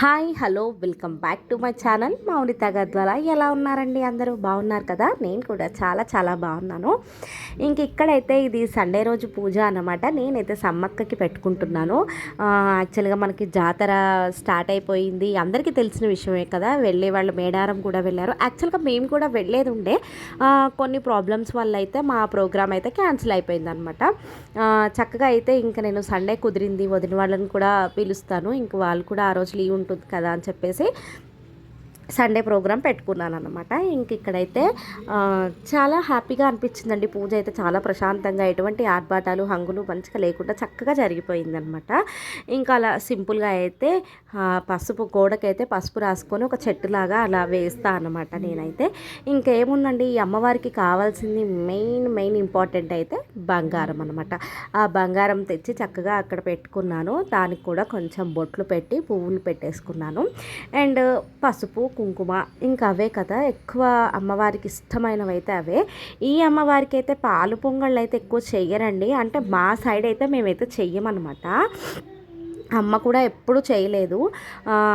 Hi hello welcome back to my channel Mounitha Gadwala. ఎలా ఉన్నారండి అందరూ? బాగున్నారు కదా? నేను కూడా చాలా చాలా బాగున్నాను. ఇంక ఇక్కడైతే ఇది సండే రోజు పూజ అన్నమాట. నేనైతే సమ్మక్కకి పెట్టుకుంటున్నాను. యాక్చువల్గా మనకి జాతర స్టార్ట్ అయిపోయింది. అందరికీ తెలిసిన విషయమే కదా వెళ్ళే వాళ్ళు మేడారం కూడా వెళ్ళారు. యాక్చువల్గా మేము కూడా వెళ్ళేది ఉండే. కొన్ని ప్రాబ్లమ్స్ వల్ల అయితే మా ప్రోగ్రామ్ అయితే క్యాన్సిల్ అయిపోయింది అనమాట చక్కగా అయితే ఇంకా నేను సండే కుదిరింది. వదిన వాళ్ళని కూడా పిలుస్తాను. ఇంక వాళ్ళు కూడా ఆ రోజు లీవ్ ఉంటుంది కదా అని చెప్పేసి సండే ప్రోగ్రామ్ పెట్టుకున్నాను అనమాట ఇంక ఇక్కడైతే చాలా హ్యాపీగా అనిపించిందండి. పూజ అయితే చాలా ప్రశాంతంగా ఎటువంటి ఆర్భాటాలు హంగులు మంచిగా లేకుండా చక్కగా జరిగిపోయిందనమాట ఇంకా అలా సింపుల్గా అయితే పసుపు గోడకైతే పసుపు రాసుకొని ఒక చెట్టులాగా అలా వేస్తా అనమాట నేనైతే. ఇంకేముందండి ఈ అమ్మవారికి కావాల్సింది మెయిన్ మెయిన్ ఇంపార్టెంట్ అయితే బంగారం అనమాట ఆ బంగారం తెచ్చి చక్కగా అక్కడ పెట్టుకున్నాను. దానికి కూడా కొంచెం బొట్లు పెట్టి పువ్వులు పెట్టేసుకున్నాను. అండ్ పసుపు కుంకుమ. ఇంకా అవే కదా ఎక్కువ అమ్మవారికి ఇష్టమైనవి అయితే అవే. ఈ అమ్మవారికి అయితే పాలు పొంగళ్ళు అయితే ఎక్కువ చెయ్యరండి. అంటే మా సైడ్ అయితే మేమైతే చెయ్యమన్నమాట. అమ్మ కూడా ఎప్పుడు చేయలేదు.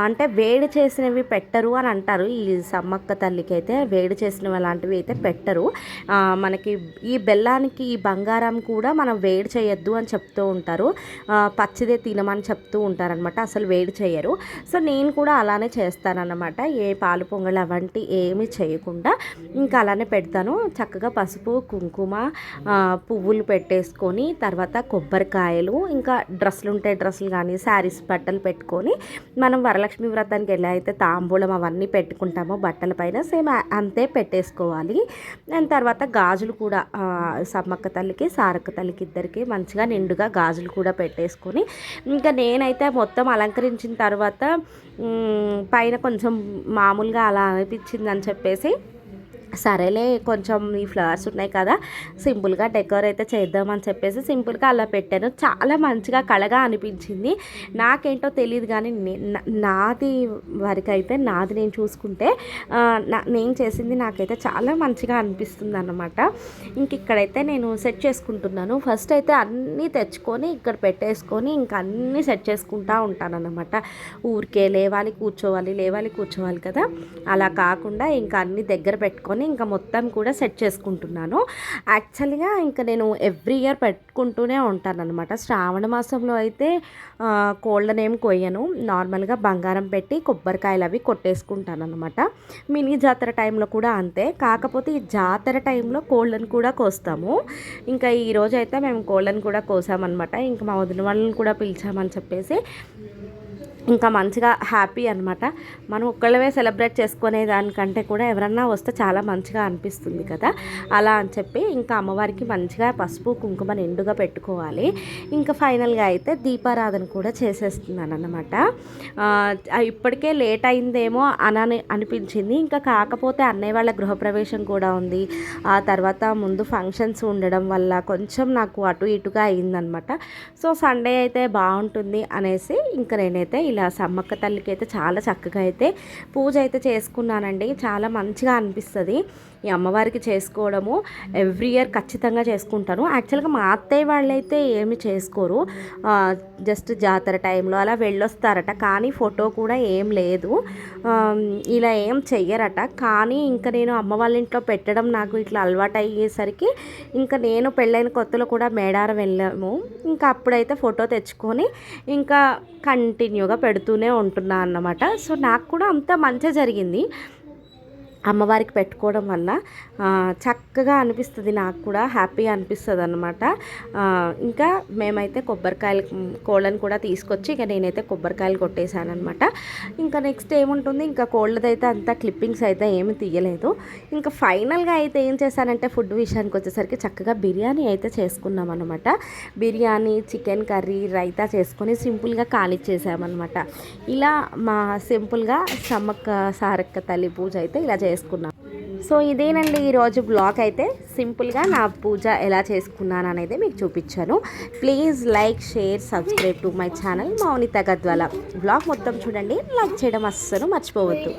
అంటే వేడి చేసినవి పెట్టరు అని అంటారు. ఈ సమ్మక్క తల్లికి అయితే వేడి చేసినవి అలాంటివి అయితే పెట్టరు. మనకి ఈ బెల్లానికి ఈ బంగారం కూడా మనం వేడి చేయొద్దు అని చెప్తూ ఉంటారు. పచ్చిదే తినమని చెప్తూ ఉంటారనమాట అసలు వేడి చేయరు. సో నేను కూడా అలానే చేస్తానన్నమాట. ఏ పాలు పొంగల్ అవంటి ఏమి చేయకుండా ఇంకా అలానే పెడతాను. చక్కగా పసుపు కుంకుమ పువ్వులు పెట్టేసుకొని తర్వాత కొబ్బరికాయలు ఇంకా డ్రెస్సులు ఉంటే డ్రెస్సులు కానీ శారీస్ బట్టలు పెట్టుకొని మనం వరలక్ష్మి వ్రతానికి ఎలా అయితే తాంబూలం అవన్నీ పెట్టుకుంటామో బట్టల పైన సేమ్ అంతే పెట్టేసుకోవాలి. దాని తర్వాత గాజులు కూడా సమ్మక్క తల్లికి సారక్క తల్లికి ఇద్దరికి మంచిగా నిండుగా గాజులు కూడా పెట్టేసుకొని ఇంకా నేనైతే మొత్తం అలంకరించిన తర్వాత పైన కొంచెం మామూలుగా అలా అనిపించింది అని చెప్పేసి సరేలే కొంచెం ఈ ఫ్లవర్స్ ఉన్నాయి కదా సింపుల్గా డెకోర్ అయితే చేద్దామని చెప్పేసి సింపుల్గా అలా పెట్టాను. చాలా మంచిగా కళగా అనిపించింది. నాకేంటో తెలియదు కానీ నే- నా- నాది వరకు అయితే నాది నేను చూసుకుంటే నా- నేను చేసింది నాకైతే చాలా మంచిగా అనిపిస్తుంది అన్నమాట ఇంక ఇక్కడైతే నేను సెట్ చేసుకుంటున్నాను. ఫస్ట్ అయితే అన్నీ తెచ్చుకొని ఇక్కడ పెట్టేసుకొని ఇంక అన్నీ సెట్ చేసుకుంటా ఉంటానన్నమాట. ఊరికే లేవాలి కూర్చోవాలి లేవాలి కూర్చోవాలి కదా. అలా కాకుండా ఇంకా అన్ని దగ్గర పెట్టుకొని ఇంకా మొత్తం కూడా సెట్ చేసుకుంటున్నాను. యాక్చువల్గా ఇంకా నేను ఎవ్రీ ఇయర్ పెట్టుకుంటూనే ఉంటాను అనమాట శ్రావణ మాసంలో అయితే కోళ్ళనేం కోళ్ళని ఏం కొయ్యను. నార్మల్గా బంగారం పెట్టి కొబ్బరికాయలు అవి కొట్టేసుకుంటాను అనమాట మినీ జాతర టైంలో కూడా అంతే. కాకపోతే ఈ జాతర టైంలో కోళ్ళను కూడా కోస్తాము. ఇంకా ఈరోజు అయితే మేము కోళ్ళను కూడా కోసామన్నమాట. ఇంకా మా వదిన వాళ్ళని కూడా పిలిచామని చెప్పేసి ఇంకా మంచిగా హ్యాపీ అనమాట మనం ఒక్కళ్ళవే సెలబ్రేట్ చేసుకునే దానికంటే కూడా ఎవరన్నా వస్తే చాలా మంచిగా అనిపిస్తుంది కదా. అలా అని చెప్పి ఇంకా అమ్మవారికి మంచిగా పసుపు కుంకుమ నిండుగా పెట్టుకోవాలి. ఇంకా ఫైనల్గా అయితే దీపారాధన కూడా చేసేస్తున్నాను అనమాట ఇప్పటికే లేట్ అయిందేమో అని అనిపించింది. ఇంకా కాకపోతే అన్నయ్య వాళ్ళ గృహప్రవేశం కూడా ఉంది. ఆ తర్వాత ముందు ఫంక్షన్స్ ఉండడం వల్ల కొంచెం నాకు అటు ఇటుగా అయిందనమాట సో సండే అయితే బాగుంటుంది అనేసి ఇంకా నేనైతే ఇలా సమ్మక్క తల్లికి అయితే చాలా చక్కగా అయితే పూజ అయితే చేసుకున్నానండి. చాలా మంచిగా అనిపిస్తుంది. ఈ అమ్మవారికి చేసుకోవడము ఎవ్రీ ఇయర్ ఖచ్చితంగా చేసుకుంటాను. యాక్చువల్గా మా అత్తయ్య వాళ్ళైతే ఏమి చేసుకోరు. జస్ట్ జాతర టైంలో అలా వెళ్ళొస్తారట కానీ ఫోటో కూడా ఏం లేదు. ఇలా ఏం చెయ్యరట. కానీ ఇంకా నేను అమ్మ వాళ్ళ ఇంట్లో పెట్టడం నాకు ఇట్లా అలవాటు అయ్యేసరికి ఇంకా నేను పెళ్ళైన కొత్తలో కూడా మేడారం వెళ్ళాము. ఇంకా అప్పుడైతే ఫోటో తెచ్చుకొని ఇంకా కంటిన్యూగా పెడుతూనే ఉంటున్నా అన్నమాట. సో నాకు కూడా అంత మంచిగా జరిగింది. అమ్మవారికి పెట్టుకోవడం వల్ల చక్కగా అనిపిస్తుంది. నాకు కూడా హ్యాపీగా అనిపిస్తుంది అనమాట ఇంకా మేమైతే కొబ్బరికాయలు కోళ్ళని కూడా తీసుకొచ్చి ఇక నేనైతే కొబ్బరికాయలు కొట్టేశాను అనమాట ఇంకా నెక్స్ట్ ఏముంటుంది? ఇంకా కోళ్ళదైతే అంత క్లిప్పింగ్స్ అయితే ఏమి తీయలేదు. ఇంకా ఫైనల్గా అయితే ఏం చేశానంటే ఫుడ్ విషయానికి వచ్చేసరికి చక్కగా బిర్యానీ అయితే చేసుకున్నాం అనమాట బిర్యానీ చికెన్ కర్రీ రైతా చేసుకొని సింపుల్గా కానిచ్చేసామన్నమాట ఇలా మా సింపుల్గా సమ్మక్క సారక్క తల్లి పూజ అయితే ఇలా చేసుకున్నాం. సో ఇదేనండి ఈరోజు బ్లాగ్ అయితే. సింపుల్గా నా పూజ ఎలా చేసుకున్నాను అనేది మీకు చూపించాను. Please like share subscribe to my channel Mounitha Gadwala blog మొత్తం చూడండి. లైక్ చేయడం అస్సలు మర్చిపోవద్దు.